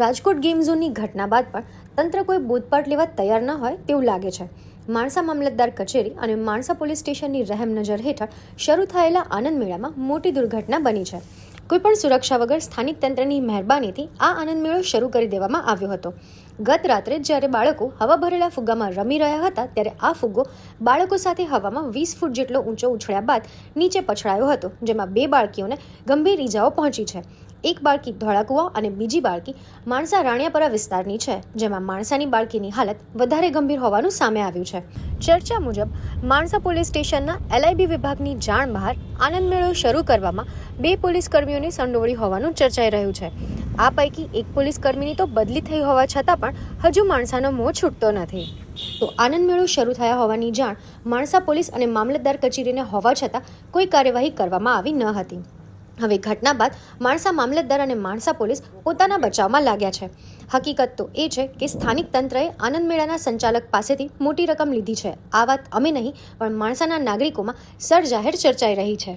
Rajkot game ઝોનની ઘટના બાદ પણ તંત્ર કોઈ બોધપાઠ લેવા તૈયાર ન હોય તેવું લાગે છે. માણસા મામલતદાર કચેરી અને માણસા પોલીસ સ્ટેશનની રહેમ નજર હેઠળ શરૂ થયેલા આનંદ મેળામાં મોટી દુર્ઘટના બની છે. કોઈપણ સુરક્ષા વગર સ્થાનિક તંત્રની મહેરબાનીથી આ આનંદ મેળો શરૂ કરી દેવામાં આવ્યો હતો. ગત રાત્રે જ્યારે બાળકો હવા ભરેલા ફુગ્ગામાં રમી રહ્યા હતા ત્યારે આ ફુગ્ગો બાળકો સાથે હવામાં વીસ ફૂટ જેટલો ઊંચો ઉછળ્યા બાદ નીચે પછડાયો હતો, જેમાં બે બાળકીઓને ગંભીર ઈજાઓ પહોંચી છે. એક બાળકી ધોળાકુવા અને બીજી બાળકી માણસા રાણિયાપરા વિસ્તારની છે, જેમાં માણસાની બાળકીની હાલત વધારે ગંભીર હોવાનું સામે આવ્યું છે. ચર્ચા મુજબ, માણસા પોલીસ સ્ટેશનના એલઆઈબી વિભાગની જાણ બહાર આનંદ મેળો શરૂ કરવામાં બે પોલીસ કર્મીઓની સંડોવણી હોવાનું ચર્ચાઈ રહ્યું છે. આ પૈકી એક પોલીસ કર્મીની તો બદલી થઈ હોવા છતાં પણ હજુ માણસાનો મોં છૂટતો નથી. તો આનંદ મેળો શરૂ થયા હોવાની જાણ માણસા પોલીસ અને મામલતદાર કચેરીને હોવા છતાં કોઈ કાર્યવાહી કરવામાં આવી ન હતી. હવે ઘટના બાદ માણસા મામલતદાર અને માણસા પોલીસ પોતાના બચાવમાં લાગ્યા છે. હકીકત તો એ છે કે સ્થાનિક તંત્રએ આનંદ મેળાના સંચાલક પાસેથી મોટી રકમ લીધી છે. આ વાત અમે નહીં, પણ માણસાના નાગરિકોમાં સર જાહેર ચર્ચાઈ રહી છે.